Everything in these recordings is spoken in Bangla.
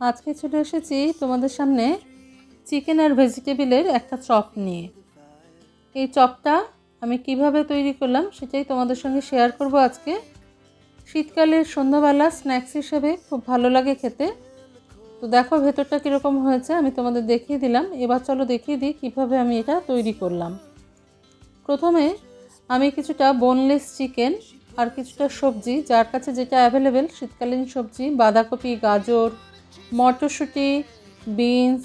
আজকে চলে এসেছি তোমাদের সামনে চিকেন আর ভেজিটেবিলের একটা চপ নিয়ে। এই চপটা আমি কীভাবে তৈরি করলাম সেটাই তোমাদের সঙ্গে শেয়ার করব আজকে। শীতকালের সন্ধ্যাবেলা স্ন্যাক্স হিসেবে খুব ভালো লাগে খেতে। তো দেখো ভেতরটা কীরকম হয়েছে, আমি তোমাদের দেখিয়ে দিলাম। এবার চলো দেখিয়ে দিই কীভাবে আমি এটা তৈরি করলাম। প্রথমে আমি কিছুটা বোনলেস চিকেন আর কিছুটা সবজি, যার কাছে যেটা অ্যাভেলেবেল শীতকালীন সবজি, বাঁধাকপি, গাজর, মটরশুঁটি বিনস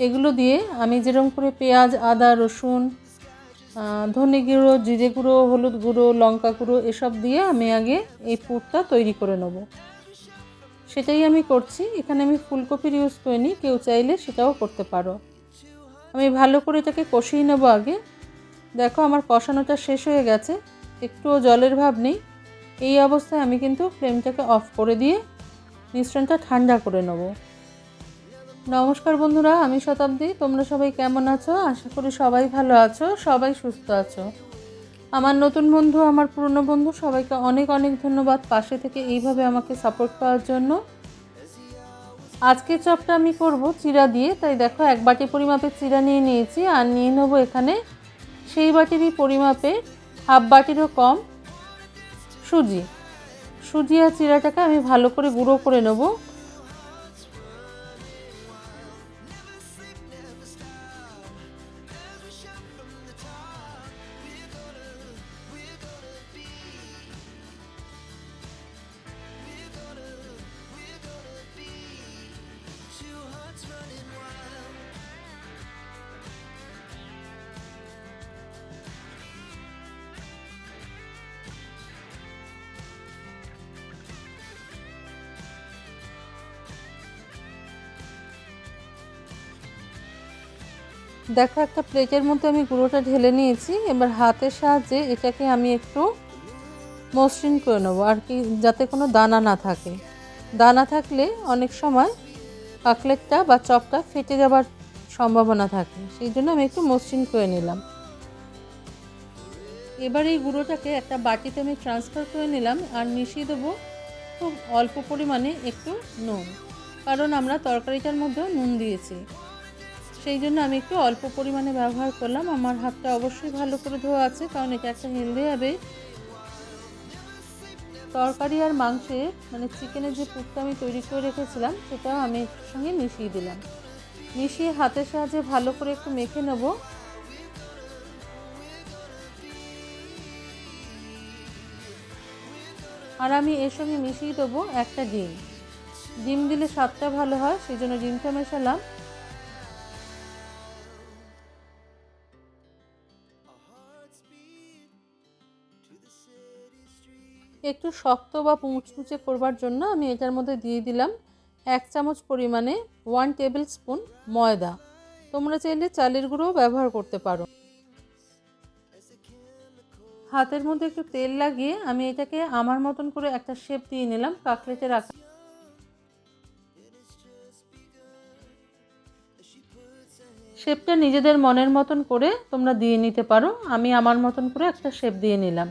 এগুলো দিয়ে আমি যেরকম করে পেঁয়াজ, আদা, রসুন ধনে গুঁড়ো, জিরে গুঁড়ো, হলুদ গুঁড়ো, লঙ্কা গুঁড়ো, এসব দিয়ে আমি আগে এই পুরটা তৈরি করে নেব। সেটাই আমি করছি। এখানে আমি ফুলকপির ইউজ করিনি, কেউ চাইলে সেটাও করতে পারো। আমি ভালো করে এটাকে কষিয়ে নেব আগে। দেখো আমার কষানোটা শেষ হয়ে গেছে। একটুও জলের ভাব নেই। এই অবস্থায় আমি কিন্তু ফ্লেমটাকে অফ করে দিয়ে মিশ্রণটা ঠান্ডা করে নেব। নমস্কার বন্ধুরা, আমি শতাব্দী। তোমরা সবাই কেমন আছো? আশা করি সবাই ভালো আছো, সবাই সুস্থ আছো। আমার নতুন বন্ধু, আমার পুরনো বন্ধু, সবাইকে অনেক অনেক ধন্যবাদ পাশে থেকে এইভাবে আমাকে সাপোর্ট করার জন্য। আজকে চপটা আমি করব চিরা দিয়ে। তাই দেখো, এক বাটি পরিমাপের চিরা নিয়ে নিয়েছি আর নিয়ে নেব এখানে। সেই বাটিরই পরিমাপে হাফ বাটিরও কম। সুজি। সুজি আর চিরাটাকে আমি ভালো করে গুঁড়ো করে নেব। দেখো, একটা প্লেটের মধ্যে আমি গুঁড়োটা ঢেলে নিয়েছি। এবার হাতের সাহায্যে এটাকে আমি একটু মসৃণ করে নেব, আর কি, যাতে কোনো দানা না থাকে। দানা থাকলে অনেক সময় কাকলেটটা বা চপটা ফেটে যাবার সম্ভাবনা থাকে, সেই জন্য আমি একটু মসৃণ করে নিলাম। এবার এই গুঁড়োটাকে একটা বাটিতে আমি ট্রান্সফার করে নিলাম, আর মিশিয়ে দেবো খুব অল্প পরিমাণে একটু নুন, কারণ আমরা তরকারিটার মধ্যেও নুন দিয়েছি। সেই জন্য আমি একটু অল্প পরিমাণে ব্যবহার করলাম। আমার হাতটা অবশ্যই ভালো করে ধোয়া আছে, কারণ এটা একটা হেলদি হবে তরকারি আর মাংসে মানে চিকেনের যে পুরটা আমি তৈরি করে রেখেছিলাম, সেটাও আমি সঙ্গে মিশিয়ে দিলাম। মিশিয়ে হাতের সাহায্যে ভালো করে একটু মেখে নেব। আর আমি এর সঙ্গে মিশিয়ে দেবো একটা ডিম। ডিম দিলে স্বাদটা ভালো হয়, সেই জন্য ডিমটা মেশালাম। একটু শক্ত বা মুচমুচে করবার জন্য আমি এটার মধ্যে দিয়ে দিলাম এক চামচ পরিমাণে ওয়ান টেবিল স্পুন ময়দা। তোমরা চাইলে চালের গুঁড়োও ব্যবহার করতে পারো। হাতের মধ্যে একটু তেল লাগিয়ে আমি এটাকে আমার মতন করে একটা শেপ দিয়ে নিলাম কাকলেটের আকার শেপটা নিজেদের মনের মতন করে তোমরা দিয়ে নিতে পারো। আমি আমার মতন করে একটা শেপ দিয়ে নিলাম।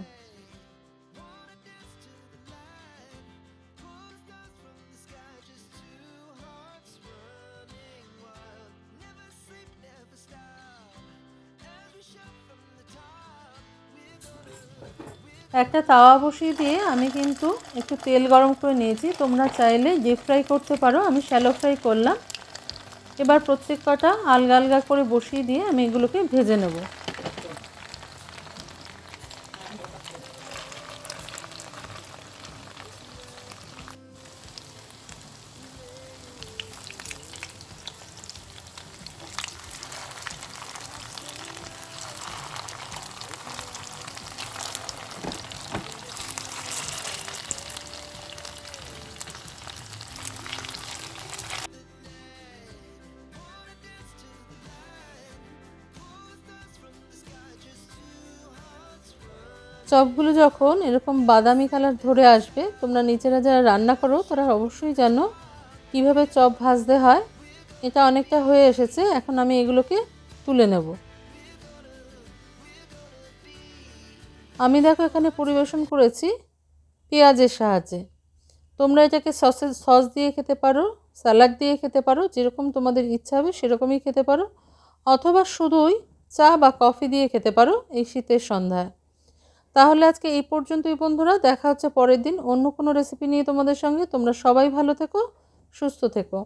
একটা তাওয়া বসিয়ে দিয়ে আমি কিন্তু একটু তেল গরম করে নিয়েছি। তোমরা চাইলে যে ফ্রাই করতে পারো, আমি শ্যালো ফ্রাই করলাম। এবার প্রত্যেক কটা আলগা আলগা করে বসিয়ে দিয়ে আমি এগুলোকে ভেজে নেব। চপগুলো যখন এরকম বাদামি কালার ধরে আসবে, তোমরা নিজেরা যারা রান্না করো, তারা অবশ্যই জানো কীভাবে চপ ভাজতে হয়। এটা অনেকটা হয়ে এসেছে, এখন আমি এগুলোকে তুলে নেব। আমি দেখো এখানে পরিবেশন করেছি পেঁয়াজের সাহায্যে। তোমরা এটাকে সসের সস দিয়ে খেতে পারো, স্যালাড দিয়ে খেতে পারো, যেরকম তোমাদের ইচ্ছা হবে সেরকমই খেতে পারো, অথবা শুধুই চা বা কফি দিয়ে খেতে পারো এই শীতের সন্ধ্যায়। তাহলে আজকে এই পর্যন্তই বন্ধুরা, দেখা হচ্ছে পরের দিন অন্য কোনো রেসিপি নিয়ে তোমাদের সঙ্গে। তোমরা সবাই ভালো থেকো, সুস্থ থেকো।